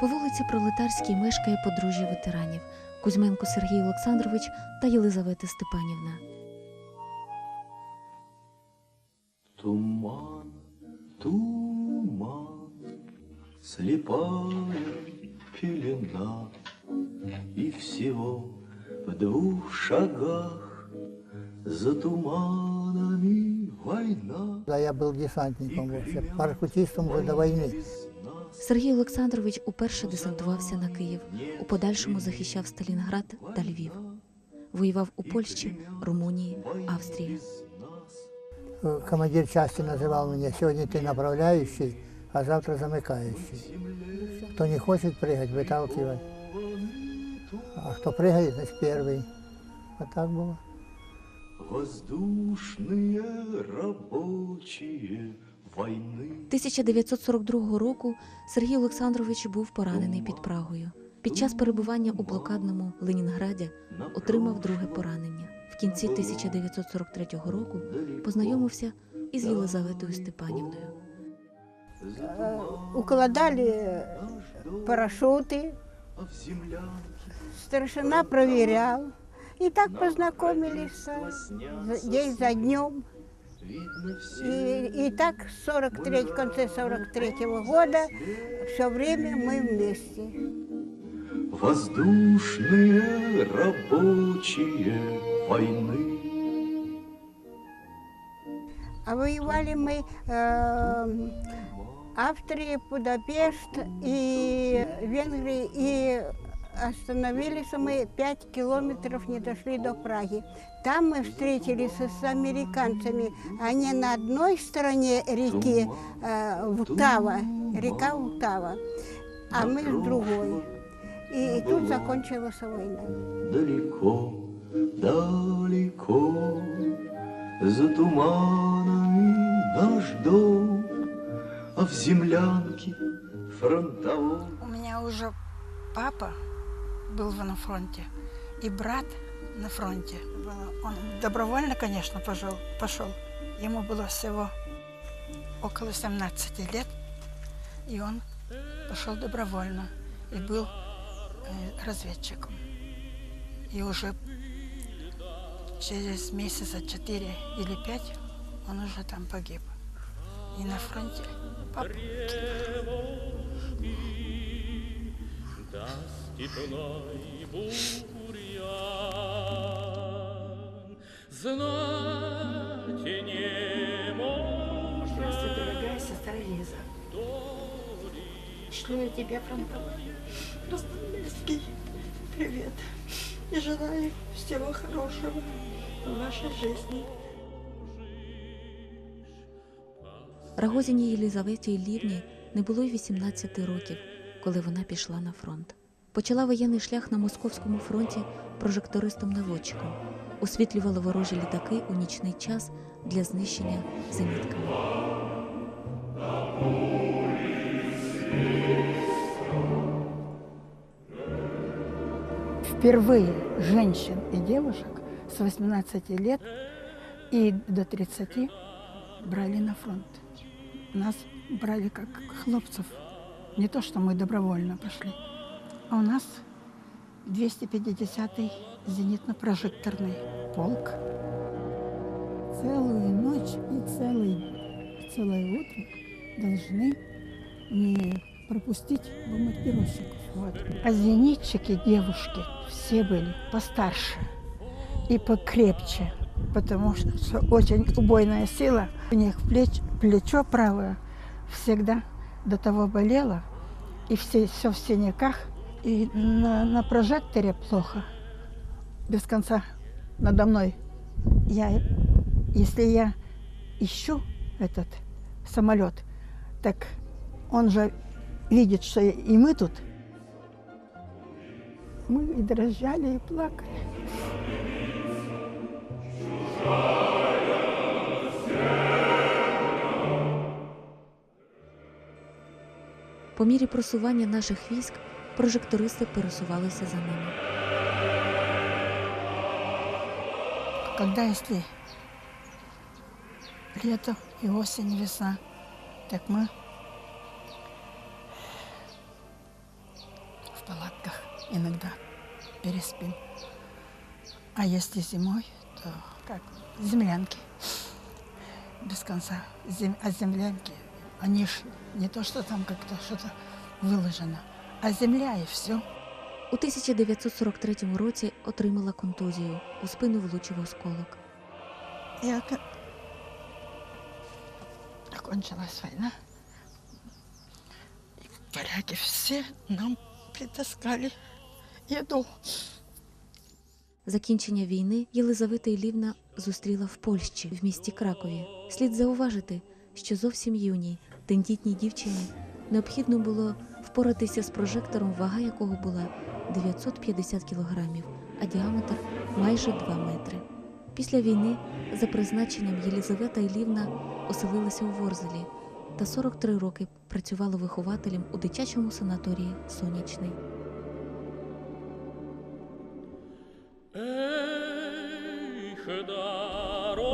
По вулиці Пролетарській мешкає подружжя ветеранів Кузьменко Сергій Олександрович та Єлизавета Степанівна. Туман, туман, слепая пелена, И всего в двух шагах за туманами война. Да, я был десантником вообще, парашютистом до войны. Сергій Олександрович уперше десантувався на Київ. У подальшому захищав Сталінград та Львів. Воював у Польщі, Румунії, Австрії. Э, Командир части называл меня, сегодня ты направляющий, а завтра замыкающий. Кто не хочет прыгать, выталкивать. А кто прыгает, значит первый. Вот так было. Воздушные рабочие войны. 1942 року Сергій Олександрович був поранений під Прагою. Під час перебування у блокадному Ленінграді отримав друге поранення. В кінці 1943 року познайомився із Єлизаветою Степанівною. укладали парашюты, А в землянке старшина проверял. И так познакомились э, день за днем. И, и так с 43, в конце 43 года все время мы вместе. Воздушные рабочие войны. А воевали мы э, Австрия, Будапешт и Венгрии. И остановились мы 5 километров, не дошли до Праги. Там мы встретились с американцами. Они на одной стороне реки э, Втава, река Втава, а мы с другой. И, и тут закончилась война. Далеко, далеко, за туманами наш дом, а в землянке фронтовой. У меня уже папа был на фронте, и брат на фронте. Он добровольно, конечно, пошел, пошел. Ему было всего около 17 лет, и он пошел добровольно и был э, разведчиком. И уже через месяца 4 или 5 он уже там погиб. И на фронте папа. До степной бурьян. Знать не может. Здравствуй, дорогая сестра Лиза. Шлю я тебе фронтовой привет. И желаю всего хорошего в вашей жизни. Рагозіній Єлизаветі Іллівні не було й 18 років, коли вона пішла на фронт. Почала воєнний шлях на московському фронті прожектористом-наводчиком, освітлювала ворожі літаки у нічний час для знищення зенітками. впервые женщин и девушек с 18 лет и до 30 брали на фронт. Нас брали как хлопцев. Не то, что мы добровольно пошли. А у нас 250-й зенитно-прожекторный полк. целую ночь и целый, целое утро должны не пропустить бомбардировщиков. Вот. А зенитчики девушки все были постарше и покрепче, потому что очень убойная сила. У них плеч, плечо правое всегда до того болело, и все, все в синяках, и на, на прожекторе плохо, без конца надо мной. Я, если я ищу этот самолет, так он же видит, что и мы тут. Мы и дрожали, и плакали. По мірі просування наших військ прожектористи пересувалися за ними. Когда если лето и осень, весна, так мы палатках иногда переспим. А если зимой, то как землянки. Без конца. Зем- а землянки, они ж не то, что там как-то что-то выложено, а земля и все. У 1943 році отримала контузію. У спину влучив осколок. И ока- окончилась война. И поляки все нам притаскали еду. Закінчення війни Єлизавета Ілівна зустріла в Польщі в місті Кракові. Слід зауважити, що зовсім юній, тендітній дівчині необхідно було впоратися з прожектором, вага якого була 950 кілограмів, а діаметр майже 2 метри. Після війни за призначенням Єлизавета Ілівна оселилася у Ворзелі та 43 роки працювала вихователем у дитячому санаторії Сонячний.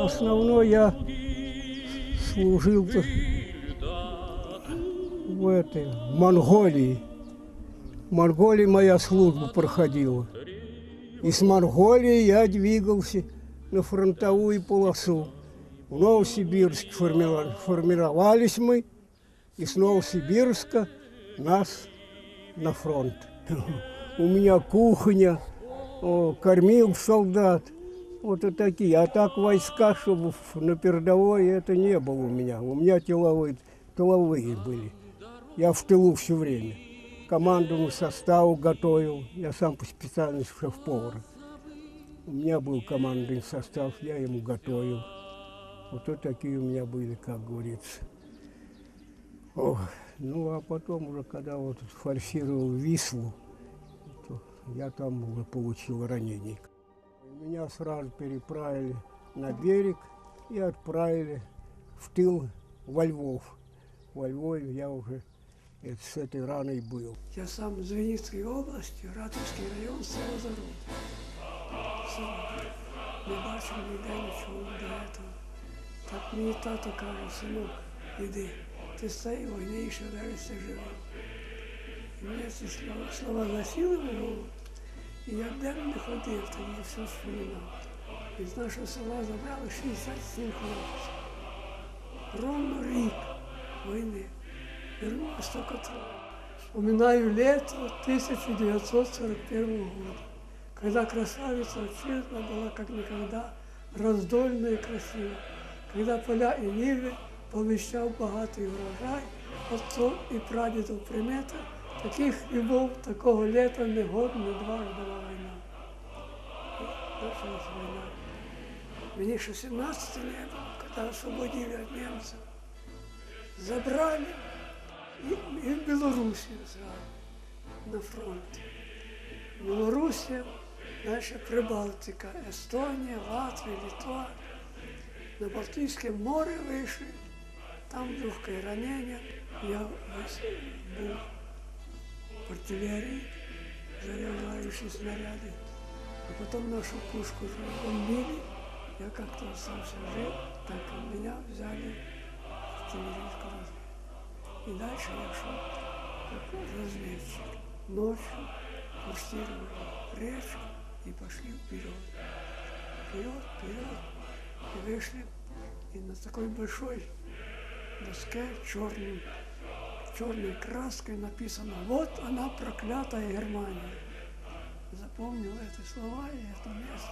Основной я служил в этой в Монголии. В Монголии моя служба проходила. И с Монголии я двигался на фронтовую полосу. В Новосибирске формира- формировались мы, и с Новосибирска нас на фронт. У меня кухня, о, кормил солдат. Вот и такие. А так войска, чтобы на передовой, это не было у меня. У меня тыловые, тыловые были. Я в тылу все время. Командному составу готовил. Я сам по специальности шеф-повар. У меня был командный состав, я ему готовил. Вот вот такие у меня были, как говорится. Ох, ну а потом уже, когда вот форсировал Вислу, я там уже получил ранение. Меня сразу переправили на берег и отправили в тыл во Львов. Во Львове я уже с этой раной был. Я сам из Винницкой области, Ратовський район, село Зарод. Село. Не бачив ніде нічого до этого. Так мені тато каже, синок, іди, ти з цієї війни ще вересся живий. І мені ці слова, слова засіли в голову, і я день не ходив, тоді все вспоминав. Із нашого села забрали 67 хлопців. Ровно рік війни. Вернулось только трое. Вспоминаю лето 1941 года, когда красавица отчизна была как никогда раздольна и красива, когда поля и нивы помещал богатый урожай, отцов и прадедов примета, таких любов, такого лета не год, не два ждала война. И началась война. Мне еще 17 не было, когда освободили от немцев. Забрали и, и в Белоруссию сразу, на фронт. Белоруссия, дальше Прибалтика, Эстония, Латвия, Литва. На Балтийское море вышли, там легкое ранение. Я выс- был в артиллерии, заряжающие снаряды. А потом нашу пушку же бомбили. Я как-то остался жив, так и меня взяли в артиллерийскую разведку. И дальше я шел как разведчик. Ночью курсировали речку и пошли вперед. Вперед, вперед. И вышли. И на такой большой доске черным, черной краской написано «Вот она, проклятая Германия». Запомнил эти слова и это место.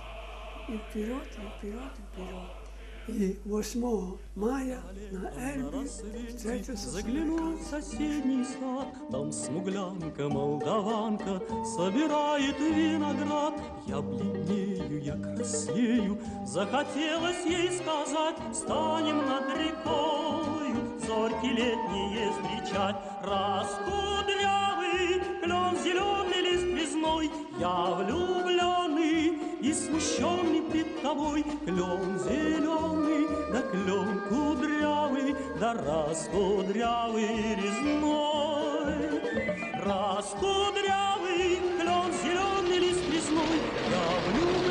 И вперед, и вперед, и вперед. И 8 мая на Эльбе встретился Заглянул в соседний сад, там смуглянка, молдаванка Собирает виноград, я бледнею, я краснею Захотелось ей сказать, встанем над рекою Зорьки летние встречать Раскудрявый клен зеленый лист весной Я влюбленный и смущенный пред тобой Клен зеленый, да клен кудрявый Да раскудрявый резной. Раскудрявый клен зеленый лист весной Я влюбленный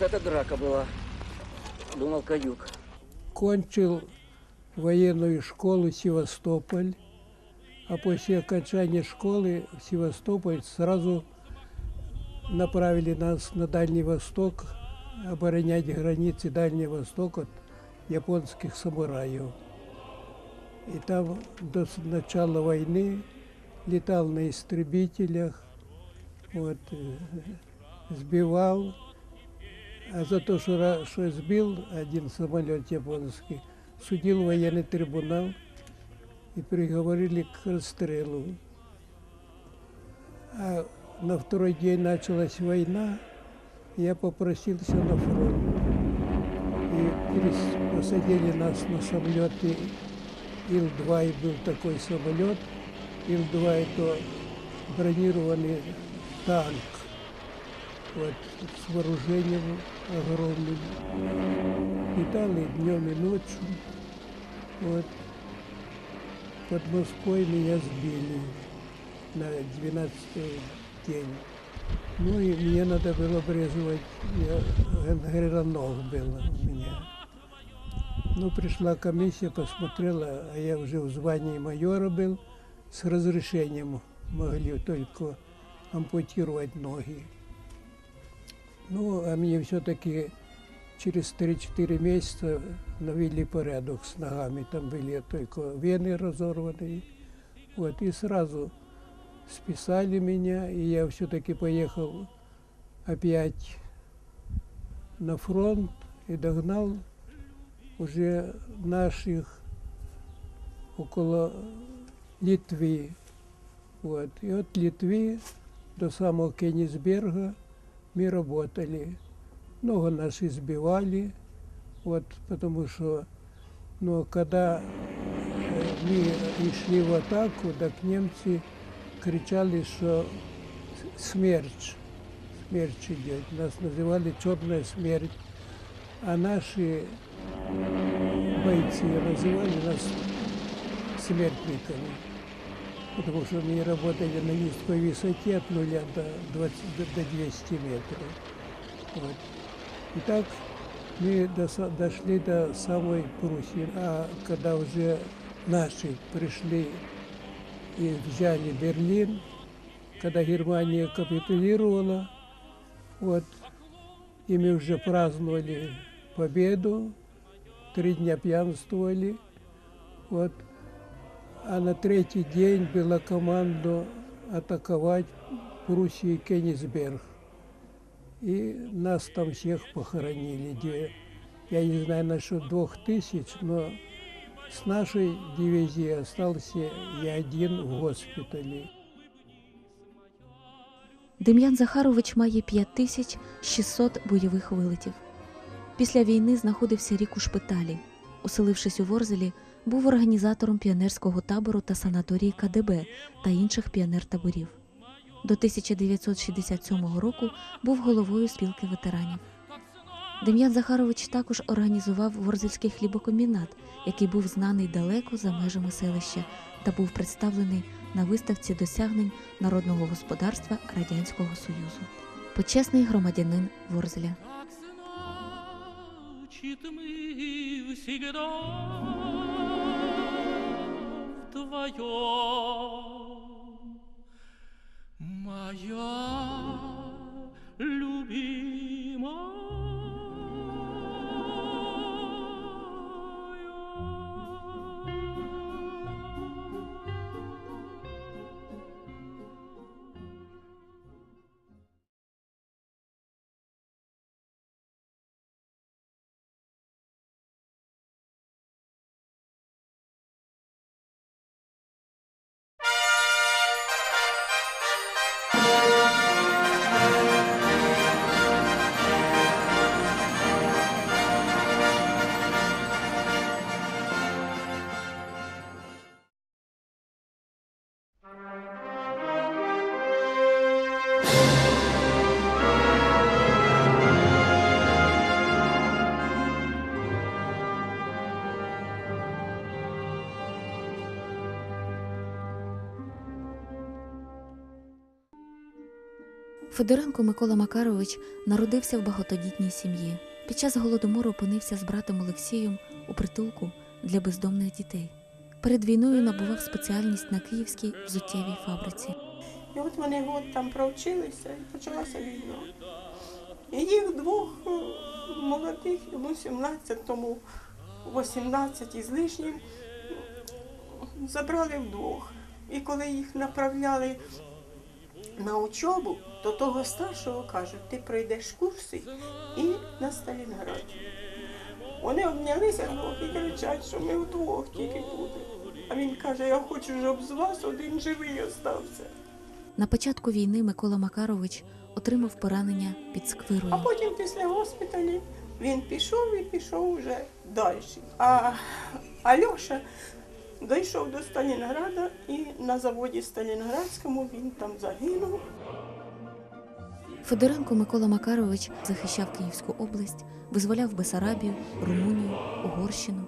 Вот это драка была. Думал, каюк. Кончил военную школу Севастополь, а после окончания школы в Севастополь сразу направили нас на Дальний Восток, оборонять границы Дальнего Востока от японских самураев. И там до с- начала войны летал на истребителях, вот, э, сбивал. А за то, что, что сбил один самолет японский, судил военный трибунал и приговорили к расстрелу. А на второй день началась война, я попросился на фронт. И посадили нас на самолеты Ил-2, и был такой самолет. Ил-2 это бронированный танк, вот, с вооружением огромным. Летал и днем, и ночью. Вот. Под Москвой меня сбили на 12 день. Ну и мне надо было обрезывать, я- гангреноног был у меня. Ну, пришла комиссия, посмотрела, а я уже в звании майора был, с разрешением могли только ампутировать ноги. Ну, а мне все-таки через 3-4 месяца навели порядок с ногами. Там были только вены разорванные. Вот, и сразу списали меня, и я все-таки поехал опять на фронт и догнал уже наших около Литвы. Вот. И от Литвы до самого Кенисберга мы работали. Много нас избивали, вот, потому что, но когда э, мы шли в атаку, так немцы кричали, что смерть, смерть идет. Нас называли черная смерть, а наши бойцы называли нас смертниками, Потому что мы работали на низкой высоте от нуля до, 20, до 200 метров. Вот. И так мы до- дошли до самой Пруссии, а когда уже наши пришли и взяли Берлин, когда Германия капитулировала, вот, и мы уже праздновали победу, три дня пьянствовали, вот, а на третий день была команда атаковать Пруссию и Кенигсберг. И нас там всех похоронили. Де- Я не знаю насчет двух тысяч, но с нашей дивизии остался я один в госпитале. Дем'ян Захарович має 5600 бойових вилетів. Після війни знаходився рік у шпиталі. Оселившись у Ворзелі, був організатором піонерського табору та санаторії КДБ та інших піонер-таборів. До 1967 року був головою спілки ветеранів. Дем'ян Захарович також організував Ворзельський хлібокомбінат, який був знаний далеко за межами селища та був представлений на виставці досягнень народного господарства Радянського Союзу. Почесний громадянин Ворзеля. Вдвоем. Моя любимая. Федоренко Микола Макарович народився в багатодітній сім'ї. Під час голодомору опинився з братом Олексієм у притулку для бездомних дітей. Перед війною набував спеціальність на київській взуттєвій фабриці. І от вони год там провчилися і почалася війна. І їх двох е, молодих, йому 17, тому 18 із лишнім, забрали вдвох. І коли їх направляли на учобу, то того старшого кажуть, ти пройдеш курси і на Сталінград. Вони обнялися двох і кричать, що ми вдвох тільки будемо. А він каже, я хочу, щоб з вас один живий остався. На початку війни Микола Макарович отримав поранення під А потім після госпіталі він пішов і пішов вже далі. А Альоша дійшов до Сталінграда і на заводі Сталінградському він там загинув. Федоренко Микола Макарович захищав Київську область, визволяв Бесарабію, Румунію, Угорщину.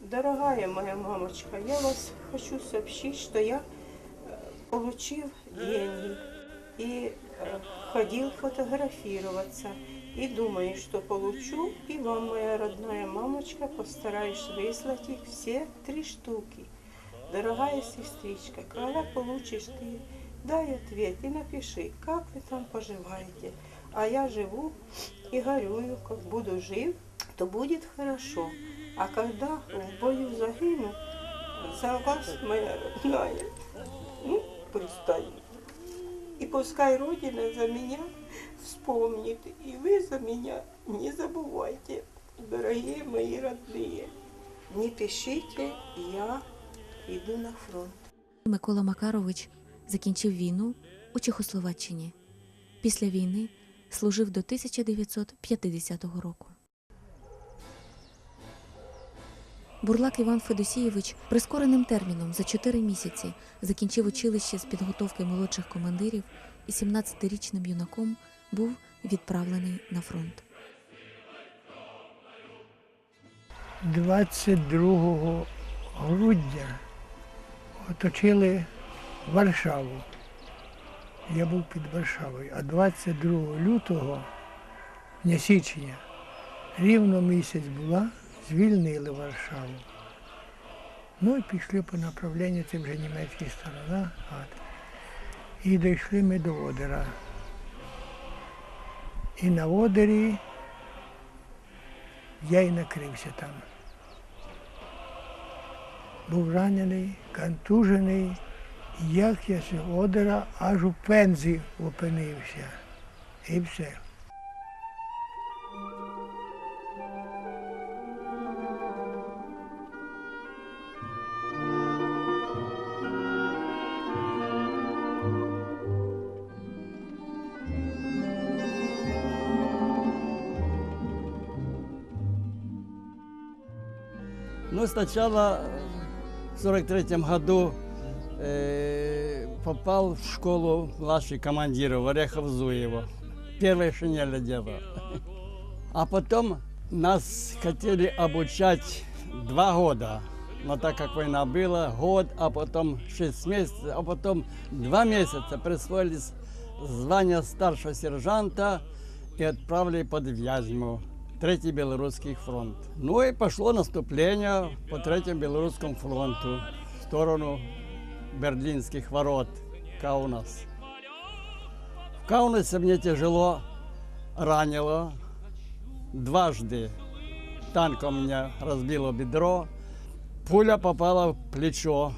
Дорогая моя мамочка, я вас хочу сообщить, что я получил деньги и э, ходил фотографироваться И думаю, что получу, и вам, моя родная мамочка, постараюсь выслать их все три штуки. Дорогая сестричка, когда получишь ты, дай ответ и напиши, как вы там поживаете. А я живу и горюю, как буду жив, то будет хорошо. А когда в бою загину, за вас, моя родная, ну, пристаю. И пускай Родина за меня вспомнит, и вы за меня не забывайте, дорогие мои родные. Не пишите, я иду на фронт. Микола Макарович закінчив війну у Чехословаччині. Після війни служив до 1950 року. Бурлак Іван Федосійович прискореним терміном за 4 місяці закінчив училище з підготовки молодших командирів і 17-річним юнаком був відправлений на фронт. 22 грудня оточили Варшаву. Я був під Варшавою, а 22 лютого, не січня, рівно місяць була, звільнили Варшаву. Ну і пішли по направленню, це вже німецька сторона. От. І дійшли ми до Одера. І на Одері я і накрився там. Був ранений, контужений, як я з Одера аж у пензі опинився. І все. Ну, в 43 году э, попал в школу младший командира в Орехов-Зуево. Первая шинель одела. А потом нас хотели обучать два года. Но так как война была, год, а потом шесть месяцев, а потом два месяца присвоили с- звание старшего сержанта и отправили под Вязьму. Третий Белорусский фронт. Ну и пошло наступление по Третьему Белорусскому фронту в сторону Берлинских ворот, Каунас. В Каунасе мне тяжело ранило. Дважды танком меня разбило бедро. Пуля попала в плечо,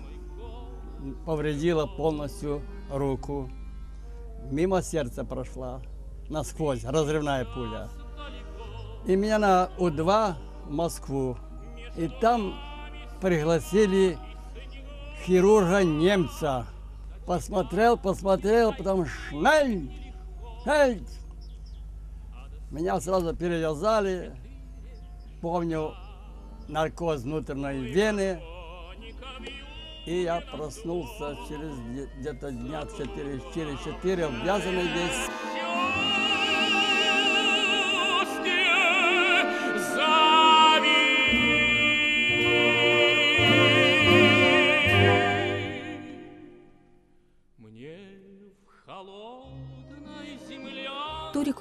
повредила полностью руку. Мимо сердца прошла, насквозь, разрывная пуля. И меня на У-2 в Москву. И там пригласили хирурга немца. Посмотрел, посмотрел, потом шнель, шнель. Меня сразу перевязали. Помню наркоз внутренней вены. И я проснулся через где- где-то дня 4, через 4, обвязанный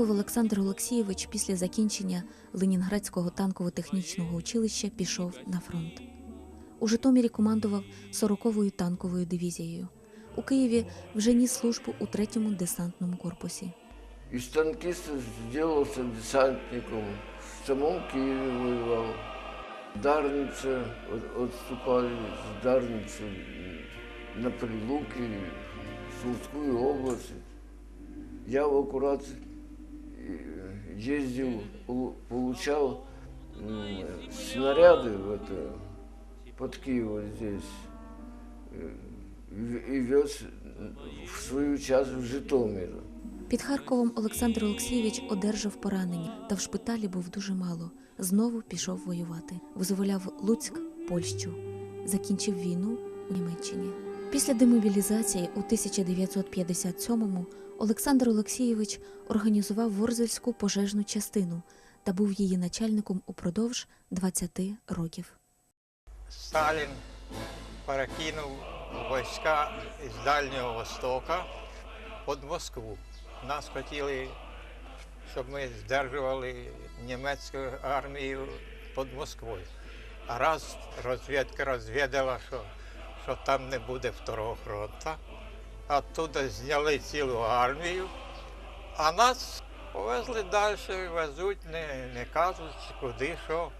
весь. Олександр Олексійович після закінчення Ленінградського танково-технічного училища пішов на фронт. У Житомирі командував 40-ю танковою дивізією. У Києві вже ніс службу у 3-му десантному корпусі. Из танкиста сделался десантником. В самом Киеве воевал. Дарница, от- отступали с Дарницы на Прилуки, в Сумскую область. Я э, ездил, полу- получал м, снаряды в это, под Киево здесь э, и вез в свою часть в Житомир. Під Харковом Олександр Олексійович одержав поранення, та в шпиталі був дуже мало. Знову пішов воювати. Визволяв Луцьк, Польщу. Закінчив війну у Німеччині. Після демобілізації у 1957-му Олександр Олексійович організував Ворзельську пожежну частину та був її начальником упродовж 20 років. Сталін перекинув війська з Дальнього Востока під Москву. Нас хотіли, щоб ми здержували німецьку армію під Москвою. А раз розвідка розвідала, що, що там не буде второго фронту, оттуда зняли цілу армію, а нас повезли далі, везуть, не, не кажуть, куди, що.